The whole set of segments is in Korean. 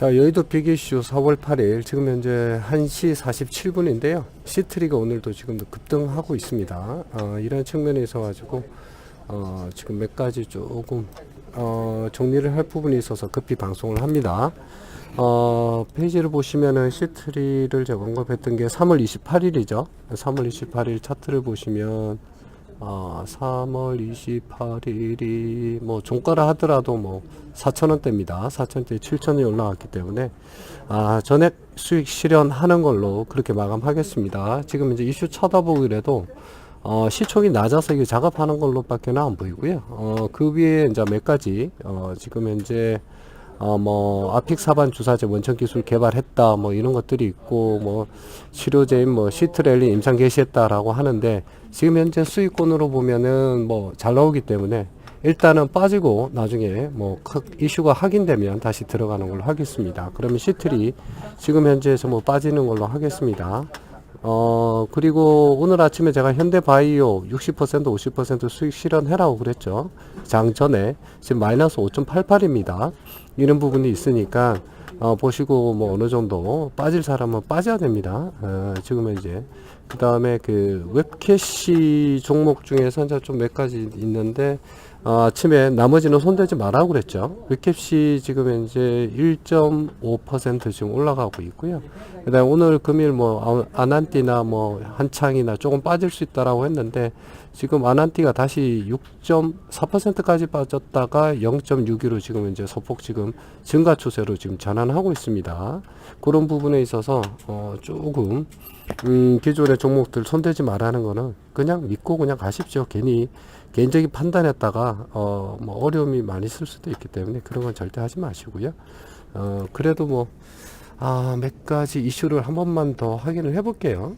자, 여의도 빅이슈 4월 8일 지금 현재 1시 47분인데요. 시트리가 오늘도 지금도 급등하고 있습니다. 어, 이런 측면에 있어 가지고 어, 지금 몇 가지 조금 어, 정리를 할 부분이 있어서 급히 방송을 합니다. 어, 페이지를 보시면은 시트리를 제가 언급했던 게 3월 28일이죠. 3월 28일 차트를 보시면 아, 3월 28일이 뭐 종가를 하더라도 뭐 4천원대입니다. 4천원대 7천원이 올라왔기 때문에 아, 전액 수익 실현하는 걸로 그렇게 마감하겠습니다. 지금 이제 이슈 쳐다보기라도 어, 시총이 낮아서 이게 작업하는 걸로 밖에 안 보이고요. 어, 그 위에 이제 몇 가지 어, 지금 현재 어, 뭐, 아픽 사반 주사제 원천 기술 개발했다, 뭐, 이런 것들이 있고, 뭐, 치료제인 뭐, 시트렐린 임상 개시했다라고 하는데, 지금 현재 수익권으로 보면은 뭐, 잘 나오기 때문에, 일단은 빠지고, 나중에 뭐, 크- 이슈가 확인되면 다시 들어가는 걸로 하겠습니다. 그러면 시트리, 지금 현재에서 뭐, 빠지는 걸로 하겠습니다. 어, 그리고 오늘 아침에 제가 현대바이오 60% 50% 수익 실현해라고 그랬죠. 장 전에 지금 마이너스 5.88입니다. 이런 부분이 있으니까 어, 보시고 뭐 어느 정도 빠질 사람은 빠져야 됩니다. 어, 지금은 이제 그 다음에 그 웹캐시 종목 중에서 이제 좀 몇 가지 있는데 어, 아침에 나머지는 손대지 말라고 그랬죠. 웹캐시 지금 현재 1.5% 지금 올라가고 있고요. 그다음 에 오늘 금일 뭐 아- 아난띠나 뭐 한창이나 조금 빠질 수 있다라고 했는데 지금 아난띠가 다시 6.4%까지 빠졌다가 0.6으로 지금 이제 소폭 지금 증가 추세로 지금 전환하고 있습니다. 그런 부분에 있어서 어 조금 음 기존의 종목들 손대지 말라는 거는 그냥 믿고 그냥 가십시오. 괜히 개인적인 판단했다가 어 뭐 어려움이 많이 있을 수도 있기 때문에 그런 건 절대 하지 마시고요. 어 그래도 뭐 아, 몇 가지 이슈를 한 번만 더 확인을 해 볼게요.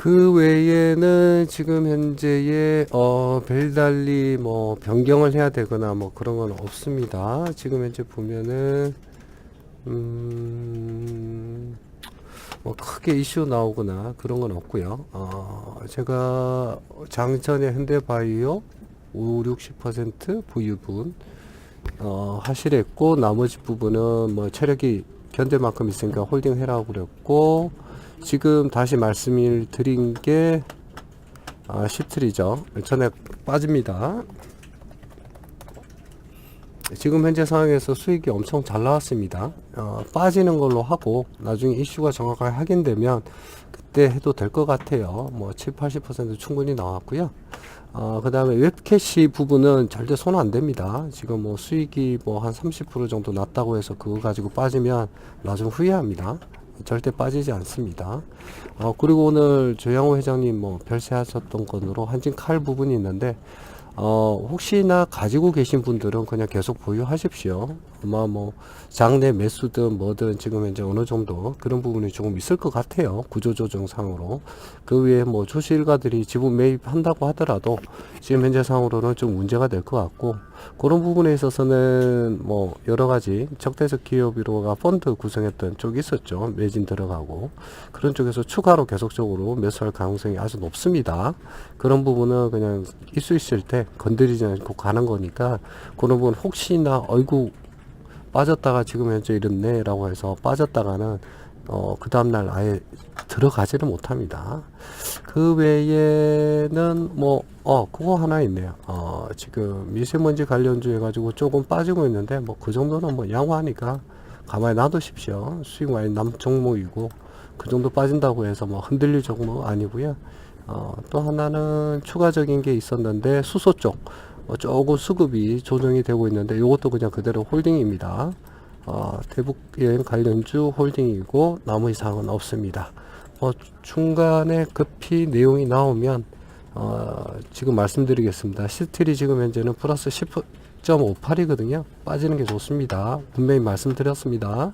그 외에는 지금 현재의 어 벨달리 뭐 변경을 해야 되거나 뭐 그런 건 없습니다. 지금 현재 보면은 음, 뭐 크게 이슈 나오거나 그런 건 없고요. 어, 제가 장전의 현대바이오 5, 60% 부유분 어, 하실했고 나머지 부분은 뭐 체력이 견딜 만큼 있으니까 홀딩 해라고 그랬고 지금 다시 말씀을 드린 게 아, 시트리죠. 전에 빠집니다. 지금 현재 상황에서 수익이 엄청 잘 나왔습니다. 어, 빠지는 걸로 하고 나중에 이슈가 정확하게 확인되면 그때 해도 될 것 같아요. 뭐 7, 80% 충분히 나왔고요. 어, 그 다음에 웹캐시 부분은 절대 손 안 됩니다. 지금 뭐 수익이 뭐 한 30% 정도 났다고 해서 그거 가지고 빠지면 나중에 후회합니다. 절대 빠지지 않습니다. 어, 그리고 오늘 조양호 회장님 뭐 별세하셨던 건으로 한진 칼 부분이 있는데 어, 혹시나 가지고 계신 분들은 그냥 계속 보유하십시오. 아마 뭐, 장내 매수든 뭐든 지금 현재 어느 정도 그런 부분이 조금 있을 것 같아요. 구조조정상으로. 그 외에 뭐, 조시일가들이 지분 매입한다고 하더라도 지금 현재 상으로는 좀 문제가 될 것 같고, 그런 부분에 있어서는 뭐, 여러 가지 적대적 기업으로가 펀드 구성했던 쪽이 있었죠. 매진 들어가고. 그런 쪽에서 추가로 계속적으로 매수할 가능성이 아주 높습니다. 그런 부분은 그냥 있을 있을 때 건드리지 않고 가는 거니까 그런 부분 혹시나 어이구 빠졌다가 지금 현재 이렇네 라고 해서 빠졌다가는 어, 그 다음날 아예 들어가지를 못합니다. 그 외에는 뭐, 어, 그거 하나 있네요. 어, 지금 미세먼지 관련주 해가지고 조금 빠지고 있는데 뭐 그 정도는 뭐 양호하니까 가만히 놔두십시오. 수익 많이 남 종목이고 그 정도 빠진다고 해서 뭐 흔들릴 종목 아니고요. 어, 또 하나는 추가적인 게 있었는데 수소 쪽 어, 조금 수급이 조정이 되고 있는데 이것도 그냥 그대로 홀딩입니다. 어, 대북 여행 관련주 홀딩이고 나머지 사항은 없습니다. 어, 중간에 급히 내용이 나오면 어, 지금 말씀드리겠습니다. 시트리 지금 현재는 플러스 10.58이거든요. 빠지는 게 좋습니다. 분명히 말씀드렸습니다.